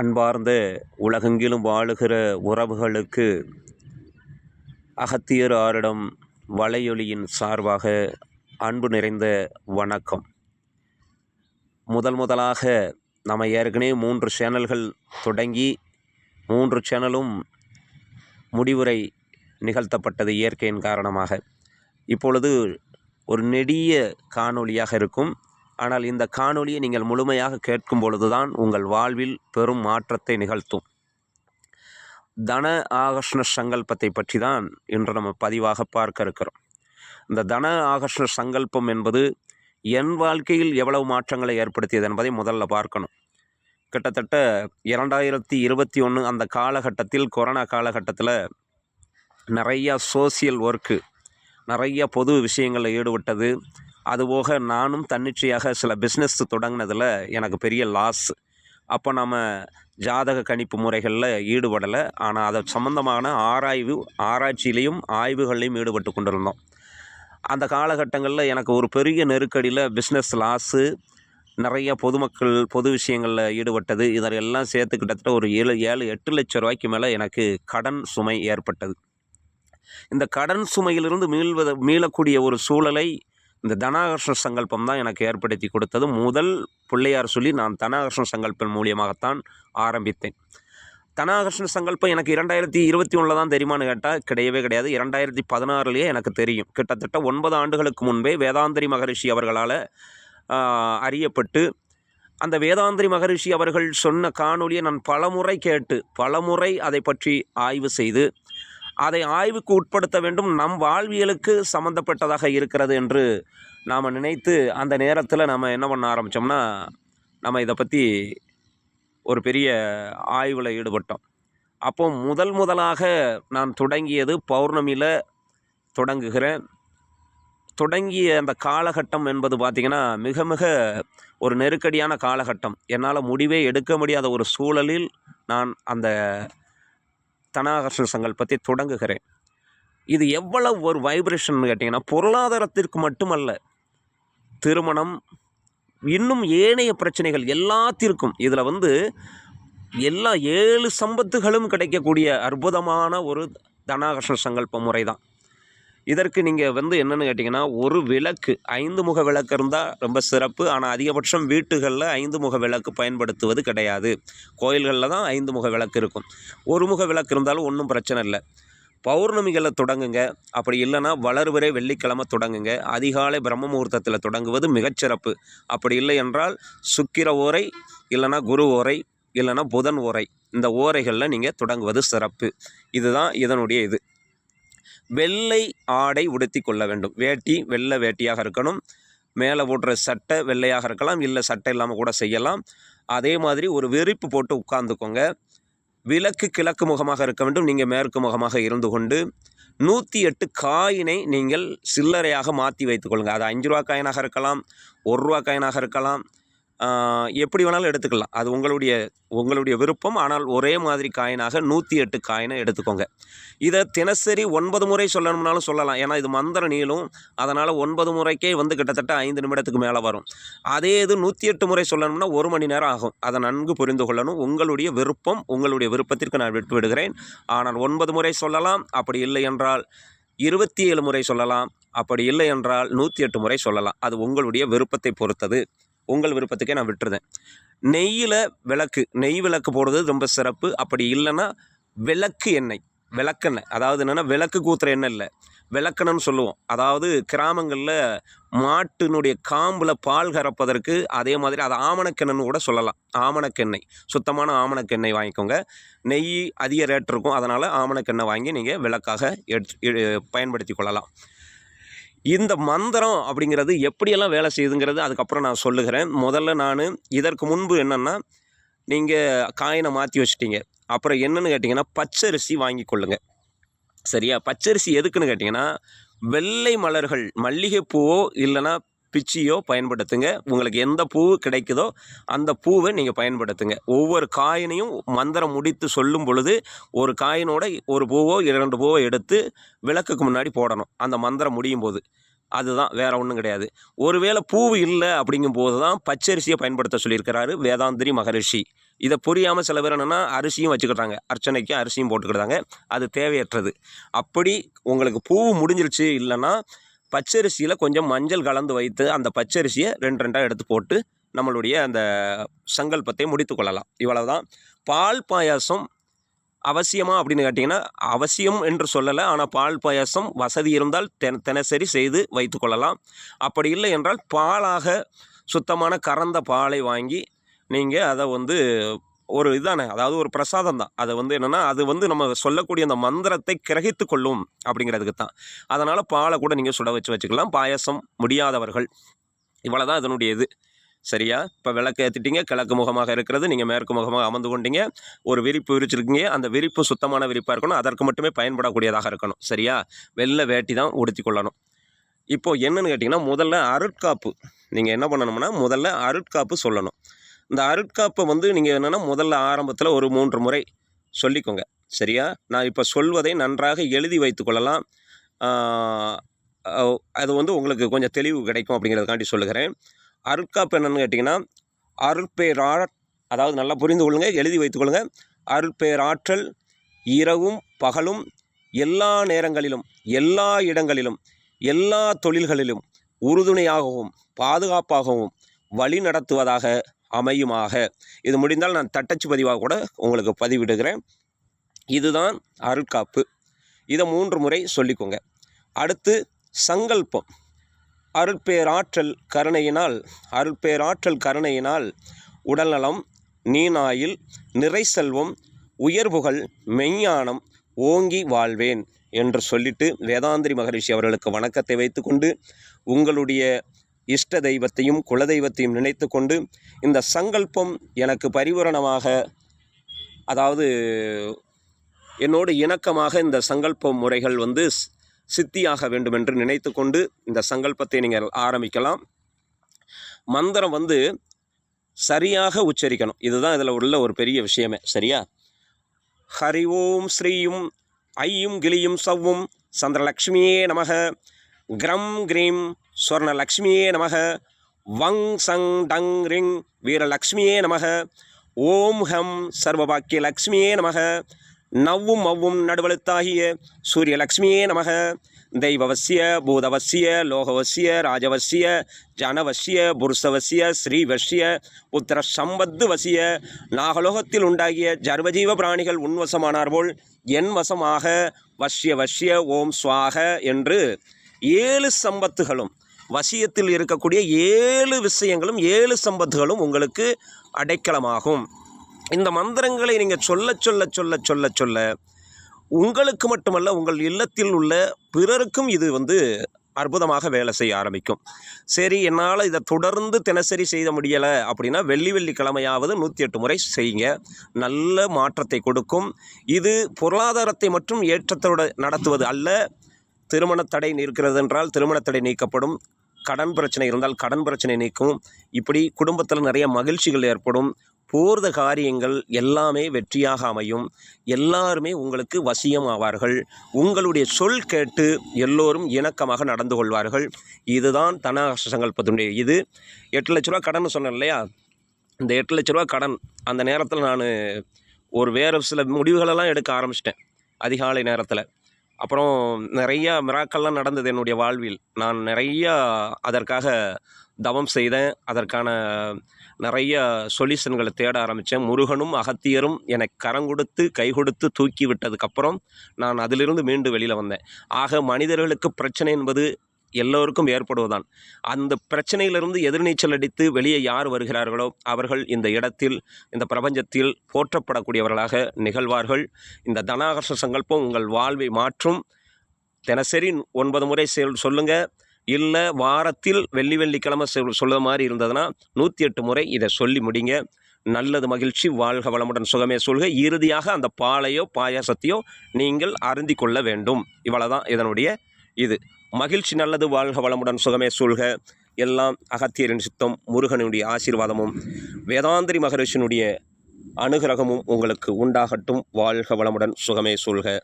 அன்பார்ந்த உலகெங்கிலும் வாழுகிற உறவுகளுக்கு அகத்தியர் ஆரிடம் வலையொலியின் சார்பாக அன்பு நிறைந்த வணக்கம். முதல் முதலாக நம்ம ஏற்கனவே மூன்று சேனல்கள் தொடங்கி மூன்று சேனலும் முடிவுரை நிகழ்த்தப்பட்டது இயற்கையின் காரணமாக. இப்பொழுது ஒரு நெடிய காணொளியாக இருக்கும். ஆனால் இந்த காணொளியை நீங்கள் முழுமையாக கேட்கும் பொழுதுதான் உங்கள் வாழ்வில் பெரும் மாற்றத்தை நிகழ்த்தும். தன ஆகர்ஷ்ண சங்கல்பத்தை பற்றி தான் இன்று நம்ம பதிவாக பார்க்க இருக்கிறோம். இந்த தன ஆகர்ஷ்ண சங்கல்பம் என்பது என் வாழ்க்கையில் எவ்வளவு மாற்றங்களை ஏற்படுத்தியது என்பதை முதல்ல பார்க்கணும். கிட்டத்தட்ட இரண்டாயிரத்தி இருபத்தி ஒன்று அந்த காலகட்டத்தில் கொரோனா காலகட்டத்தில் நிறையா சோசியல் ஒர்க்கு நிறைய பொது விஷயங்களில் ஈடுபட்டது. அதுபோக நானும் தன்னிச்சையாக சில பிஸ்னஸ் தொடங்கினதில் எனக்கு பெரிய லாஸ் அப்போ நம்ம ஜாதக கணிப்பு முறைகளில் ஈடுபடலை. ஆனால் அதை சம்மந்தமான ஆராய்வு ஆராய்ச்சியிலையும் ஆய்வுகள்லையும் ஈடுபட்டு கொண்டிருந்தோம். அந்த காலகட்டங்களில் எனக்கு ஒரு பெரிய நெருக்கடியில் பிஸ்னஸ் லாஸு நிறைய பொதுமக்கள் பொது விஷயங்களில் ஈடுபட்டது. இதெல்லாம் சேர்த்து கிட்டத்தட்ட ஒரு ஏழு ஏழு எட்டு லட்சம் ரூபாய்க்கு மேலே எனக்கு கடன் சுமை ஏற்பட்டது. இந்த கடன் சுமையிலிருந்து மீள்வத மீளக்கூடிய ஒரு சூழலை இந்த தனாகர்ஷ்ண சங்கல்பம் தான் எனக்கு ஏற்படுத்தி கொடுத்தது. முதல் பிள்ளையார் சொல்லி நான் தனாகர்ஷ்ண சங்கல்பம் மூலியமாகத்தான் ஆரம்பித்தேன். தனாகர்ஷண சங்கல்பம் எனக்கு இரண்டாயிரத்தி இருபத்தி ஒன்றில் தான் தெரியுமான்னு கேட்டால் கிடையவே கிடையாது. இரண்டாயிரத்தி பதினாறுலேயே எனக்கு தெரியும். கிட்டத்தட்ட ஒன்பது ஆண்டுகளுக்கு முன்பே வேதாந்திரி மகரிஷி அவர்களால் அறியப்பட்டு அந்த வேதாந்திரி மகரிஷி அவர்கள் சொன்ன காணொலியை நான் பலமுறை கேட்டு பலமுறை அதை பற்றி ஆய்வு செய்து அதை ஆய்வுக்கு உட்படுத்த வேண்டும். நம் வாழ்வியலுக்கு சம்மந்தப்பட்டதாக இருக்கிறது என்று நாம் நினைத்து அந்த நேரத்தில் நம்ம என்ன பண்ண ஆரம்பித்தோம்னா நம்ம இதை பற்றி ஒரு பெரிய ஆய்வில் ஈடுபட்டோம். அப்போ முதல் முதலாக நான் தொடங்கியது பௌர்ணமியில் தொடங்குகிறேன். தொடங்கிய அந்த காலகட்டம் என்பது பார்த்திங்கன்னா மிக மிக ஒரு நெருக்கடியான காலகட்டம். என்னால் முடிவே எடுக்க முடியாத ஒரு சூழலில் நான் அந்த தனாகர்ஷன் சங்கல்பத்தை தொடங்குகிறேன். இது எவ்வளவு ஒரு வைப்ரேஷன் கேட்டிங்கன்னா பொருளாதாரத்திற்கு மட்டுமல்ல திருமணம் இன்னும் ஏனைய பிரச்சனைகள் எல்லாத்திற்கும். இதில் வந்து எல்லா ஏழு சம்பத்துகளும் கிடைக்கக்கூடிய அற்புதமான ஒரு தனாகர்ஷன் சங்கல்ப முறை தான் இதற்கு நீங்கள் வந்து என்னென்னு கேட்டிங்கன்னா ஒரு விளக்கு ஐந்து முக விளக்கு இருந்தால் ரொம்ப சிறப்பு. ஆனால் அதிகபட்சம் வீட்டுகளில் ஐந்து முக விளக்கு பயன்படுத்துவது கிடையாது. கோயில்களில் தான் ஐந்து முக விளக்கு இருக்கும். ஒரு முக விளக்கு இருந்தாலும் ஒன்றும் பிரச்சனை இல்லை. பௌர்ணமிகளில் தொடங்குங்க. அப்படி இல்லைன்னா வளர்வரே வெள்ளிக்கிழமை தொடங்குங்க. அதிகாலை பிரம்ம முகூர்த்தத்தில் தொடங்குவது மிகச்சிறப்பு அப்படி இல்லை என்றால் சுக்கிர ஓரை இல்லைன்னா குரு ஓரை இல்லைன்னா புதன் ஓரை இந்த ஓரைகளில் நீங்கள் தொடங்குவது சிறப்பு. இதுதான் இதனுடைய இது. வெள்ளை ஆடை உடுத்தி கொள்ள வேண்டும். வேட்டி வெள்ளை வேட்டியாக இருக்கணும். மேலே போடுற சட்டை வெள்ளையாக இருக்கலாம் இல்லை சட்டை இல்லாமல் கூட செய்யலாம். அதே மாதிரி ஒரு வெறிப்பு போட்டு உட்காந்துக்கோங்க விளக்கு கிழக்கு முகமாக இருக்க வேண்டும். நீங்கள் மேற்கு முகமாக இருந்து கொண்டு நூற்றி எட்டு காயினை நீங்கள் சில்லறையாக மாற்றி வைத்துக்கொள்ளுங்கள் அது அஞ்சு ரூபா காயினாக இருக்கலாம் ஒரு ரூபா காயினாக இருக்கலாம். எப்படி வேணாலும் எடுத்துக்கலாம். அது உங்களுடைய உங்களுடைய விருப்பம். ஆனால் ஒரே மாதிரி காயினாக நூற்றி எட்டு காயினை எடுத்துக்கோங்க. இதை தினசரி ஒன்பது முறை சொல்லணும்னாலும் சொல்லலாம். ஏன்னா இது மந்திர நீளும். அதனால் ஒன்பது முறைக்கே வந்து கிட்டத்தட்ட ஐந்து நிமிடத்துக்கு மேலே வரும். அதே இது நூற்றி எட்டு முறை சொல்லணும்னா ஒரு மணி நேரம் ஆகும். அதை நன்கு புரிந்து கொள்ளணும். உங்களுடைய விருப்பம் உங்களுடைய விருப்பத்திற்கு நான் விட்டு விடுகிறேன். ஆனால் ஒன்பது முறை சொல்லலாம். அப்படி இல்லை என்றால் இருபத்தி ஏழு முறை சொல்லலாம். அப்படி இல்லை என்றால் நூற்றி எட்டு முறை சொல்லலாம். அது உங்களுடைய விருப்பத்தை பொறுத்தது. உங்கள் விருப்பத்துக்கே நான் விட்டுருதேன் நெய்யில் விளக்கு நெய் விளக்கு போடுறது ரொம்ப சிறப்பு. அப்படி இல்லைன்னா விளக்கு எண்ணெய் விளக்கெண்ணெய். அதாவது என்னென்னா விளக்கு கூத்துற எண்ணெய் இல்லை விளக்கணும்னு சொல்லுவோம். அதாவது கிராமங்களில் மாட்டினுடைய காம்பில் பால் கறப்பதற்கு அதே மாதிரி அது ஆமணக்கெண்ணன்னு கூட சொல்லலாம். ஆமணக்கெண்ணெய் சுத்தமான ஆமணக்கெண்ணெய் வாங்கிக்கோங்க. நெய் அதிக ரேட் இருக்கும். அதனால் ஆமணக்கெண்ணெய் வாங்கி நீங்கள் விளக்காக எடுத்து பயன்படுத்தி கொள்ளலாம். இந்த மந்திரம் அப்படிங்கிறது எப்படியெல்லாம் வேலை செய்யுதுங்கிறது அதுக்கப்புறம் நான் சொல்லுகிறேன். முதல்ல நான் இதற்கு முன்பு என்னென்னா நீங்கள் காயினை மாற்றி வச்சுட்டீங்க. அப்புறம் என்னென்னு கேட்டிங்கன்னா பச்சரிசி வாங்கி கொள்ளுங்கள் சரியா? பச்சரிசி எதுக்குன்னு கேட்டிங்கன்னா வெள்ளை மலர்கள் மல்லிகைப்பூவோ இல்லைன்னா பிச்சியோ பயன்படுத்துங்க. உங்களுக்கு எந்த பூ கிடைக்குதோ அந்த பூவை நீங்கள் பயன்படுத்துங்க. ஒவ்வொரு காயினையும் மந்திரம் முடித்து சொல்லும் பொழுது ஒரு காயினோட ஒரு பூவோ இரண்டு பூவோ எடுத்து விளக்குக்கு முன்னாடி போடணும். அந்த மந்திரம் முடியும் போது. அதுதான் வேற ஒன்றும் கிடையாது. ஒருவேளை பூ இல்லை அப்படிங்கும் போது தான் பச்சரிசியை பயன்படுத்த சொல்லியிருக்கிறாரு வேதாந்திரி மகரிஷி. இதை புரியாமல் சில பேர் என்னென்னா அரிசியும் வச்சுக்கிட்டாங்க. அர்ச்சனைக்கு அரிசியும் போட்டுக்கிட்டாங்க. அது தேவையற்றது. அப்படி உங்களுக்கு பூ முடிஞ்சிருச்சு இல்லைன்னா பச்சரிசியில் கொஞ்சம் மஞ்சள் கலந்து வைத்து அந்த பச்சரிசியை ரெண்டு ரெண்டாக எடுத்து போட்டு நம்மளுடைய அந்த சங்கல்பத்தை முடித்து கொள்ளலாம். இவ்வளவுதான். பால் பாயாசம் அவசியமா அப்படின்னு கேட்டிங்கன்னா அவசியம் என்று சொல்லலை. ஆனால் பால் பாயாசம் வசதி இருந்தால் தென தினசரி செய்து வைத்து கொள்ளலாம். அப்படி இல்லை என்றால் பாலாக சுத்தமான கறந்த பாலை வாங்கி நீங்கள் அதை வந்து ஒரு இதானே? அதாவது ஒரு பிரசாதம் தான். அதை வந்து என்னென்னா அது வந்து நம்ம சொல்லக்கூடிய அந்த மந்திரத்தை கிரகித்து கொள்ளும் அப்படிங்கிறதுக்கு தான். அதனால் பாலை கூட நீங்கள் சுட வச்சு வச்சுக்கலாம். பாயசம் முடியாதவர்கள். இவ்வளோ தான் இதனுடைய இது. சரியா? இப்போ விளக்கு ஏற்றிட்டீங்க கிழக்கு முகமாக இருக்கிறது. நீங்கள் மேற்கு முகமாக அமர்ந்து கொண்டீங்க. ஒரு விரிப்பு விரிச்சிருக்கீங்க. அந்த விரிப்பு சுத்தமான விரிப்பாக இருக்கணும். அதற்கு மட்டுமே பயன்படக்கூடியதாக இருக்கணும். சரியா? வெளில வேட்டி தான் உடுத்தி கொள்ளணும். இப்போது என்னென்னு கேட்டிங்கன்னா முதல்ல அருட்காப்பு. நீங்கள் என்ன பண்ணணும்னா முதல்ல அருட்காப்பு சொல்லணும். இந்த அருட்காப்பை வந்து நீங்கள் என்னென்னா முதல்ல ஆரம்பத்தில் ஒரு மூன்று முறை சொல்லிக்கோங்க. சரியா? நான் இப்போ சொல்வதை நன்றாக எழுதி வைத்து கொள்ளலாம். அது வந்து உங்களுக்கு கொஞ்சம் தெளிவு கிடைக்கும் அப்படிங்கிறதுக்காண்டி சொல்லுகிறேன். அருட்காப்பு என்னன்னு கேட்டிங்கன்னா அருட்பேரா அதாவது நல்லா புரிந்து கொள்ளுங்கள் எழுதி வைத்துக்கொள்ளுங்க அருட்பேராற்றல் இரவும் பகலும் எல்லா நேரங்களிலும் எல்லா இடங்களிலும் எல்லா தொழில்களிலும் உறுதுணையாகவும் பாதுகாப்பாகவும் வழி நடத்துவதாக அமையுமாக. இது முடிந்தால் நான் தட்டச்சு பதிவாக கூட உங்களுக்கு பதிவிடுகிறேன். இதுதான் அருட்காப்பு இதை மூன்று முறை சொல்லிக்கோங்க. அடுத்து சங்கல்பம். அருட்பேராற்றல் கருணையினால் அருட்பேராற்றல் கருணையினால் உடல்நலம் நீனாயில் நிறை செல்வம் உயர்வுகள் மெய்ஞானம் ஓங்கி வாழ்வேன் என்று சொல்லிட்டு வேதாந்திரி மகரிஷி அவர்களுக்கு வணக்கத்தை வைத்துக்கொண்டு உங்களுடைய இஷ்ட தெய்வத்தையும் குலதெய்வத்தையும் நினைத்து கொண்டு இந்த சங்கல்பம் எனக்கு பரிபூரணமாக அதாவது என்னோடு இணக்கமாக இந்த சங்கல்ப முறைகள் வந்து சித்தியாக வேண்டும் என்று நினைத்து கொண்டு இந்த சங்கல்பத்தை நீங்கள் ஆரம்பிக்கலாம். மந்திரம் வந்து சரியாக உச்சரிக்கணும். இதுதான் இதில் உள்ள ஒரு பெரிய விஷயமே சரியா? ஹரி ஓம் ஸ்ரீயும் ஐயும் கிளியும் சவ்வும் சந்திரலக்ஷ்மியே நமக. கிரம் கிரீம் ஸ்வர்ணலக்ஷ்மியே நமக. வங் சங் டங் ரிங் வீரலக்ஷ்மியே நமக. ஓம் ஹம் சர்வபாக்கிய லக்ஷ்மியே நமக. நவ்வும் மவ்வும் நடுவழுத்தாகிய சூரியலக்ஷ்மியே நமக. தெய்வவசிய பூதவசிய லோகவசிய ராஜவசிய ஜனவசிய புருஷவசிய ஸ்ரீவசிய உத்தர சம்பத்து வசிய நாகலோகத்தில் உண்டாகிய ஜர்வஜீவ பிராணிகள் உன்வசமானார்போல் என் வசமாக வஷ்ய வஷ்ய ஓம் ஸ்வாக என்று ஏழு சம்பத்துகளும் வசியத்தில் இருக்கக்கூடிய ஏழு விஷயங்களும் ஏழு சம்பத்துகளும் உங்களுக்கு அடைக்கலமாகும். இந்த மந்திரங்களை நீங்கள் சொல்ல சொல்ல சொல்ல சொல்ல சொல்ல உங்களுக்கு மட்டுமல்ல உங்கள் இல்லத்தில் உள்ள பிறருக்கும் இது வந்து அற்புதமாக வேலை செய்ய ஆரம்பிக்கும். சரி என்னால் இதை தொடர்ந்து தினசரி செய்ய முடியலை அப்படின்னா வெள்ளி வெள்ளிக்கிழமையாவது நூற்றி எட்டு முறை செய்யுங்க. நல்ல மாற்றத்தை கொடுக்கும். இது பொருளாதாரத்தை மற்றும் ஏற்றத்தோடு நடத்துவது அல்ல. திருமண தடை இருக்கிறது என்றால் திருமண தடை நீக்கப்படும். கடன் பிரச்சனை இருந்தால் கடன் பிரச்சனை நீக்கும். இப்படி குடும்பத்தில் நிறைய மகிழ்ச்சிகள் ஏற்படும். போர்த காரியங்கள் எல்லாமே வெற்றியாக அமையும். எல்லாருமே உங்களுக்கு வசியம் ஆவார்கள் உங்களுடைய சொல் கேட்டு எல்லோரும் இணக்கமாக நடந்து கொள்வார்கள். இதுதான் தனகாச சங்கல்பத்தினுடைய இது. எட்டு லட்ச ரூபா கடன் சொன்னேன் இல்லையா? இந்த எட்டு லட்ச ரூபா கடன் அந்த நேரத்தில் நான் ஒரு வேறு சில முடிவுகளெல்லாம் எடுக்க ஆரம்பிச்சிட்டேன். அதிகாலை நேரத்தில். அப்புறம் நிறையா மிராக்கள்லாம் நடந்தது என்னுடைய வாழ்வில். நான் நிறையா அதற்காக தவம் செய்தேன். அதற்கான நிறைய சொல்யூஷன்களை தேட ஆரம்பித்தேன். முருகனும் அகத்தியரும் எனக்கு கரம் கொடுத்து கை கொடுத்து தூக்கி விட்டதுக்கப்புறம் நான் அதிலிருந்து மீண்டு வெளியில் வந்தேன். ஆக மனிதர்களுக்கு பிரச்சனை என்பது எல்லோருக்கும் ஏற்படுவதுதான். அந்த பிரச்சனையிலிருந்து எதிர்நீச்சல் அடித்து வெளியே யார் வருகிறார்களோ அவர்கள் இந்த இடத்தில் இந்த பிரபஞ்சத்தில் போற்றப்படக்கூடியவர்களாக நிகழ்வார்கள். இந்த தனாகர்ஷ சங்கல்பம் உங்கள் வாழ்வை மாற்றும். தினசரி ஒன்பது முறை செல் சொல்லுங்கள் இல்லை வாரத்தில் வெள்ளி வெள்ளிக்கிழமை சொல்கிற சொல்ல மாதிரி இருந்ததுன்னா நூற்றி எட்டு முறை இதை சொல்லி முடிங்க. நல்லது மகிழ்ச்சி வாழ்க வளமுடன் சுகமே சொல்க. இறுதியாக அந்த பாலையோ பாயாசத்தையோ நீங்கள் அருந்தி கொள்ள வேண்டும். இவ்வளோதான் இதனுடைய இது. மகிழ்ச்சி நல்லது வாழ்க வளமுடன் சுகமே சொல்க எல்லாம் அகத்தியரின் சித்தம் முருகனுடைய ஆசீர்வாதமும் வேதாந்திரி மகரிஷினுடைய அனுகிரகமும் உங்களுக்கு உண்டாகட்டும். வாழ்க வளமுடன் சுகமே சொல்க